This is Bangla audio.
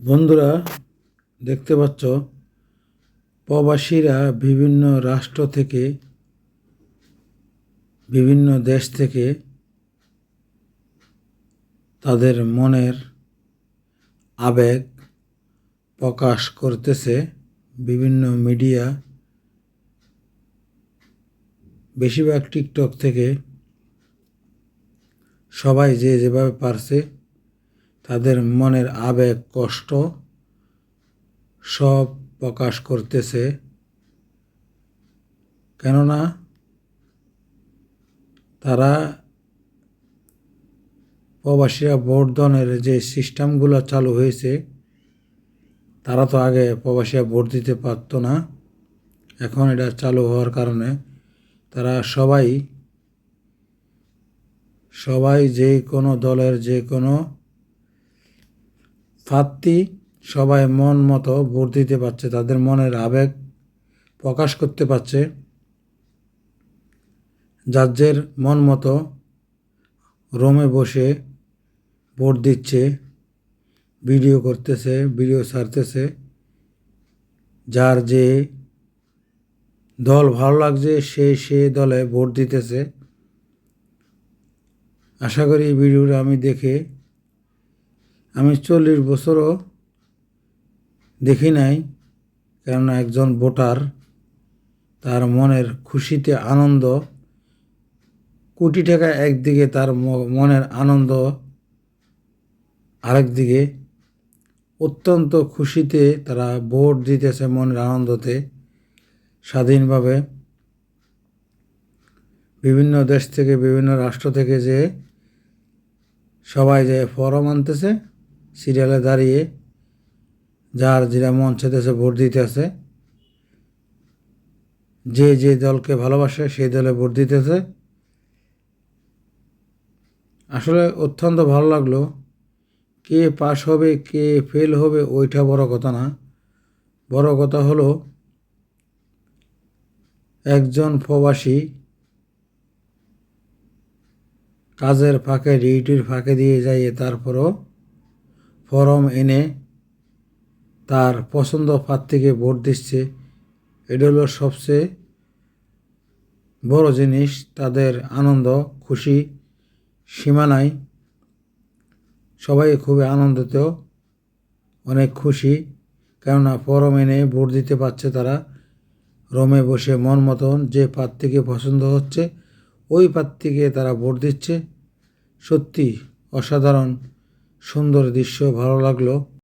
বন্ধুরা, দেখতে পাচ্ছ, প্রবাসীরা বিভিন্ন রাষ্ট্র থেকে, বিভিন্ন দেশ থেকে তাদের মনের আবেগ প্রকাশ করতেছে। বিভিন্ন মিডিয়া, বেশিরভাগ টিকটক থেকে সবাই যে যেভাবে পারছে তাদের মনের আবেগ, কষ্ট সব প্রকাশ করতেছে। কেননা তারা প্রবাসীরা ভোট যে সিস্টেমগুলো চালু হয়েছে, তারা তো আগে প্রবাসীরা ভোট দিতে পারতো না। এখন এটা চালু হওয়ার কারণে তারা সবাই সবাই যে কোনো দলের যে কোনো প্রার্থী সবাই মন মতো ভোট দিতে পারছে, তাদের মনের আবেগ প্রকাশ করতে পারছে। যার যার মন মতো রোমে বসে ভোট দিচ্ছে, ভিডিও করতেছে, ভিডিও ছাড়তেছে। যার যে দল ভালো লাগছে, সে সে দলে ভোট দিতেছে। আশা করি ভিডিওটা আমি দেখে আমি চল্লিশ বছরও দেখি নাই, কেননা একজন ভোটার, তার মনের খুশিতে আনন্দ, কোটি টাকা একদিকে তার মনের আনন্দ, আরেক দিকে অত্যন্ত খুশিতে তারা ভোট দিতেছে মনের আনন্দতে। স্বাধীনভাবে বিভিন্ন দেশ থেকে, বিভিন্ন রাষ্ট্র থেকে যে সবাই যে ফরম আনতেছে সিরিয়ালে দাঁড়িয়ে যার যেটা মন চেতেছে, ভোট দিতেছে, যে যে দলকে ভালোবাসে সেই দলে ভোট দিতেছে। আসলে অত্যন্ত ভালো লাগল, কে পাস হবে, কে ফেল হবে, ওইটা বড় কথা না। বড় কথা হলো, একজন প্রবাসী কাজের ফাঁকে, ডিউটির ফাঁকে দিয়ে যাইয়ে তারপরও ফর্ম এনে তার পছন্দ প্রার্থীকে ভোট দিচ্ছে। এটা হলো সবচেয়ে বড় জিনিস, তাদের আনন্দ, খুশি সীমানায় সবাই খুবই আনন্দিত, অনেক খুশি। কেননা ফরম এনে ভোট দিতে পারছে তারা। রোমে বসে মন মতন যে প্রার্থীকে পছন্দ হচ্ছে, ওই প্রার্থীকে তারা ভোট দিচ্ছে। সত্যি অসাধারণ। সুন্দর দৃশ্য ভালো লাগল।